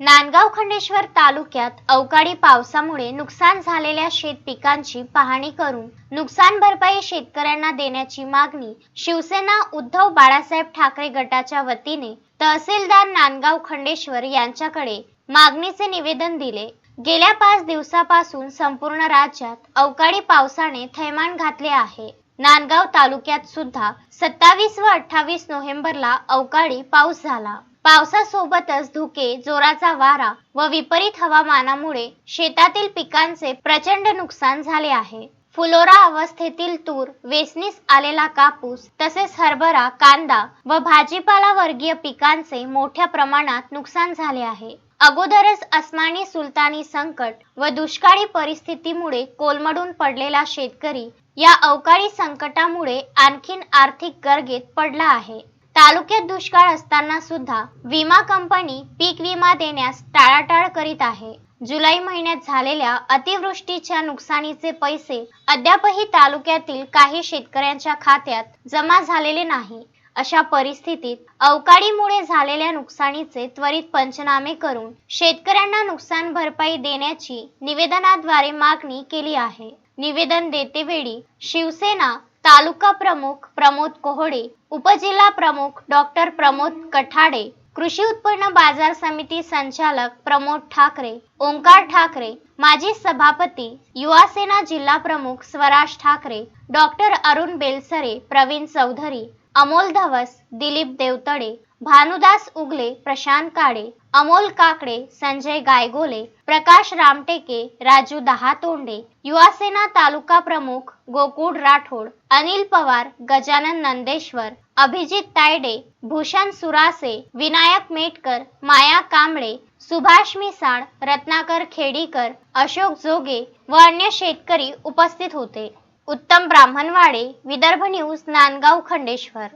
नांदगाव खंडेश्वर तालुक्यात अवकाळी पावसामुळे नुकसान झालेल्या शेत पिकांची पाहणी करून नुकसान भरपाई शेतकऱ्यांना देण्याची मागणी शिवसेना उद्धव बाळासाहेब ठाकरे गटाच्या वतीने तहसीलदार नांदगाव खंडेश्वर यांच्याकडे मागणीचे निवेदन दिले. गेल्या पाच दिवसापासून संपूर्ण राज्यात अवकाळी पावसाने थैमान घातले आहे. नांदगाव तालुक्यात सुद्धा सत्तावीस व अठ्ठावीस नोव्हेंबरला अवकाळी पाऊस झाला. पावसासोबतच धुके जोराचा वारा व विपरीत हवामानामुळे शेतातील पिकांचे प्रचंड नुकसान झाले आहे. फुलोरा अवस्थेतील तूर वेसनीस आलेला कापूस तसेच हरभरा कांदा व भाजीपाला वर्गीय पिकांचे मोठ्या प्रमाणात नुकसान झाले आहे. अगोदरच अस्मानी सुलतानी संकट व दुष्काळी परिस्थितीमुळे कोलमडून पडलेला शेतकरी या अवकाळी संकटामुळे आणखीन आर्थिक गर्गेत पडला आहे. तालुक्यात दुष्काळ असताना सुद्धा विमा कंपनी पीक विमा देण्यास टाळाटाळ करीत आहे. जुलै महिन्यात झालेल्या अतिवृष्टीच्या नुकसानीचे पैसे अद्यापही तालुक्यातील काही शेतकऱ्यांच्या खात्यात जमा झालेले नाही. अशा परिस्थितीत अवकाळीमुळे झालेल्या नुकसानीचे त्वरित पंचनामे करून शेतकऱ्यांना नुकसान भरपाई देण्याची निवेदनाद्वारे मागणी केली आहे. निवेदन देतेवेळी शिवसेना तालुका प्रमुख प्रमोद कोहडे उपजिल्हा प्रमुख डॉक्टर प्रमोद कठाडे कृषी उत्पन्न बाजार समिती संचालक प्रमोद ठाकरे ओंकार ठाकरे माजी सभापती युवा सेना जिल्हा प्रमुख स्वराज ठाकरे डॉक्टर अरुण बेलसरे प्रवीण चौधरी अमोल धवस दिलीप देवतडे भानुदास उगले प्रशांत काळे अमोल काकडे संजय गायगोले प्रकाश रामटेके राजू दहातोंडे युवासेना तालुका प्रमुख गोकुळ राठोड अनिल पवार गजानन नंदेश्वर अभिजित तायडे भूषण सुरासे विनायक मेटकर माया कांबळे सुभाष मिसाळ रत्नाकर खेडीकर अशोक जोगे व अन्य शेतकरी उपस्थित होते. उत्तम ब्राह्मणवाडे विदर्भ न्यूज नांदगाव खंडेश्वर.